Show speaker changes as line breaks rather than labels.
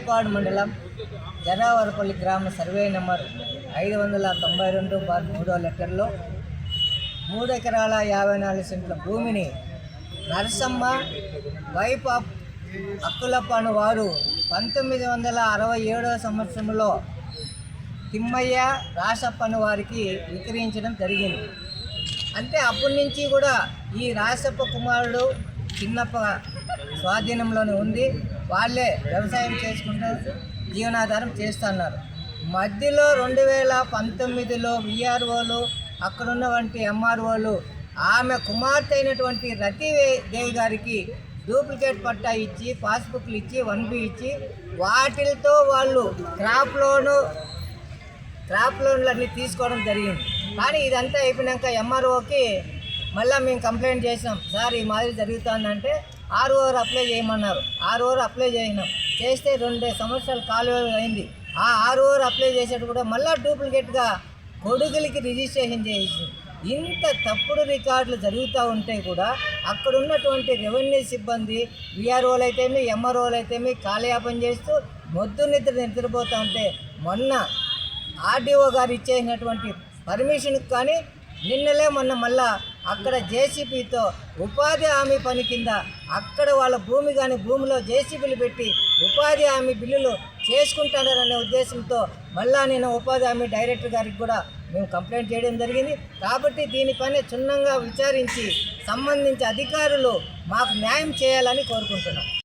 వేల్పాడు మండలం జరావరపల్లి గ్రామ survey number ఐదు వందల తొంభై రెండు బార్ మూడో లెటర్లో మూడు ఎకరాల యాభై నాలుగు సెంట్ల భూమిని నరసమ్మ వైఫ్ ఆఫ్ అక్కులప్ప అను వారు పంతొమ్మిది వందల అరవై ఏడవ సంవత్సరంలో తిమ్మయ్య రాసప్ప అను వారికి విక్రయించడం జరిగింది. అంటే అప్పటి నుంచి కూడా ఈ రాసప్ప కుమారుడు చిన్నప్ప స్వాధీనంలోనే ఉంది. వాళ్ళే వ్యవసాయం చేసుకుంటూ జీవనాధారం చేస్తున్నారు. మధ్యలో రెండు వేల పంతొమ్మిదిలో విఆర్ఓలు అక్కడున్నటువంటి ఎంఆర్ఓలు ఆమె కుమార్తె అయినటువంటి రతి దేవి గారికి డూప్లికేట్ పట్టా ఇచ్చి పాస్బుక్లు ఇచ్చి వన్ బి ఇచ్చి వాటితో వాళ్ళు క్రాప్ లోను క్రాప్ లోన్లన్నీ తీసుకోవడం జరిగింది. కానీ ఇదంతా అయిపోయినాక ఎంఆర్ఓకి మళ్ళీ మేము కంప్లైంట్ చేసినాం. సార్ ఈ మాదిరి జరుగుతుందంటే ఆర్ఓఆర్ అప్లై చేయమన్నారు. ఆర్ఓఆర్ అప్లై చేసినాం. చేస్తే రెండు సంవత్సరాలు కాలువ అయింది. ఆ ఆర్ఓఆర్ అప్లై చేసేటప్పుడు కూడా మళ్ళీ డూప్లికేట్గా కొడుకులకి రిజిస్ట్రేషన్ చేసి ఇంత తప్పుడు రికార్డులు జరుగుతూ ఉంటే కూడా అక్కడ ఉన్నటువంటి రెవెన్యూ సిబ్బంది విఆర్ఓలు అయితేమి ఎంఆర్ఓలు అయితేమి కాలయాపన చేస్తూ మొద్దు నిద్ర నిద్రపోతూ ఉంటే మొన్న ఆర్డీఓ గారు ఇచ్చేసినటువంటి పర్మిషన్కి కానీ నిన్నలే మొన్న మళ్ళా అక్కడ జేసీబీతో ఉపాధి హామీ పని కింద అక్కడ వాళ్ళ భూమి కానీ భూమిలో జేసీబీలు పెట్టి ఉపాధి హామీ బిల్లులు చేసుకుంటున్నారనే ఉద్దేశంతో మళ్ళా నేను ఉపాధి హామీ డైరెక్టర్ గారికి కూడా మేము కంప్లైంట్ చేయడం జరిగింది. కాబట్టి దీనిపైన క్షుణ్ణంగా విచారించి సంబంధించి అధికారులు మాకు న్యాయం చేయాలని కోరుకుంటున్నాం.